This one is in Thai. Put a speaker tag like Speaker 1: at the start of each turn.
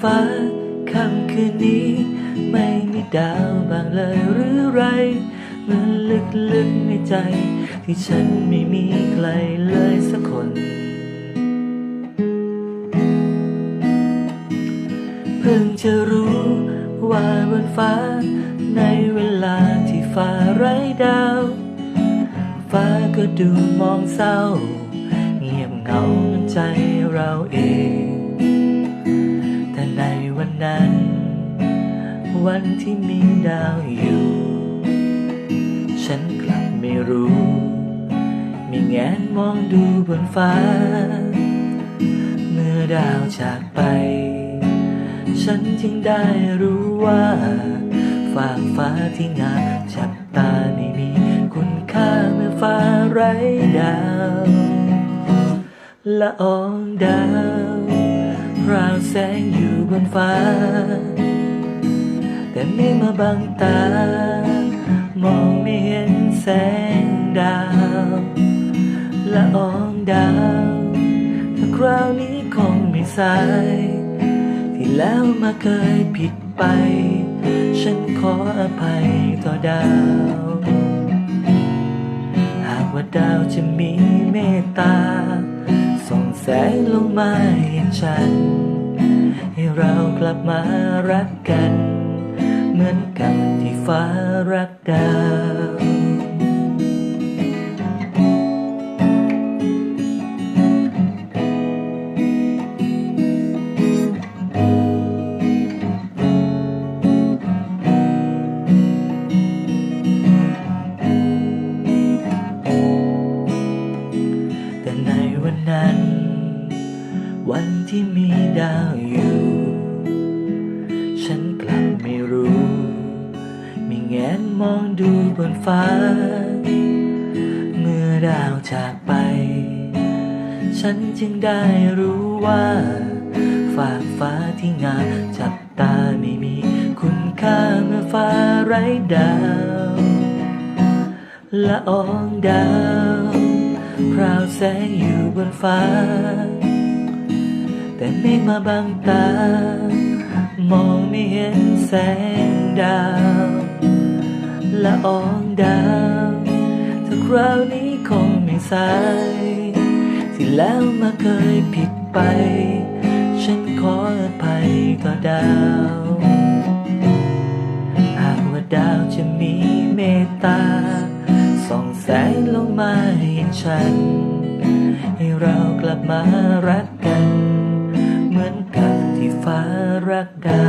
Speaker 1: ฟ้าค่ำคืนนี้ ไม่มีดาวบางเลยหรือไรเหมือนลึกๆในใจ ที่ฉันไม่มีใครเลยสักคน เพิ่งจะรู้ว่าบนฟ้า ในเวลาที่ฟ้าไร้ดาว ฟ้าก็ดูมองเศร้า เงียบเหงามือนใจเราเอง นั้น วันที่มีดาวอยู่ ฉันกลับไม่รู้ มีแงนมองดูบนฟ้า เมื่อดาวจากไป ฉันจึงได้รู้ว่าฝากฟ้าที่งามจับตาไม่มีคุณค่าเมื่อฟ้าไร้ดาวละอองดาวราวแสงอยู่ บนฟ้า แต่ไม่มาบังตา มองไม่เห็นแสงดาวละอองดาวถ้าคราวนี้คงไม่สาย ที่แล้วมาเคยผิดไป ฉันขออภัยต่อดาว หากว่าดาวจะมีเมตตาส่องแสงลงมาเห็นฉัน ให้เรากลับมารักกัน เหมือนกับที่ฟ้ารักดาว วันที่มีดาวอยู่ ฉันกลับไม่รู้ มีแงนมองดูบนฟ้า เมื่อดาวจากไป ฉันจึงได้รู้ว่าฝากฟ้าที่งามจับตาไม่มีคุณค่าเมื่อฟ้าไร้ดาวละอองดาวพราวแสงอยู่บนฟ้า แต่ไม่มาบังตา มองไม่เห็นแสงดาวละอองดาวถ้าคราวนี้คงไม่สายที่แล้วมาเคยผิดไป ฉันขออภัยต่อดาว หากว่าดาวจะมีเมตตาส่องแสงลงมาเห็นฉัน ให้เรากลับมารัก กัน เหมือนกับที่ฟ้ารักดาว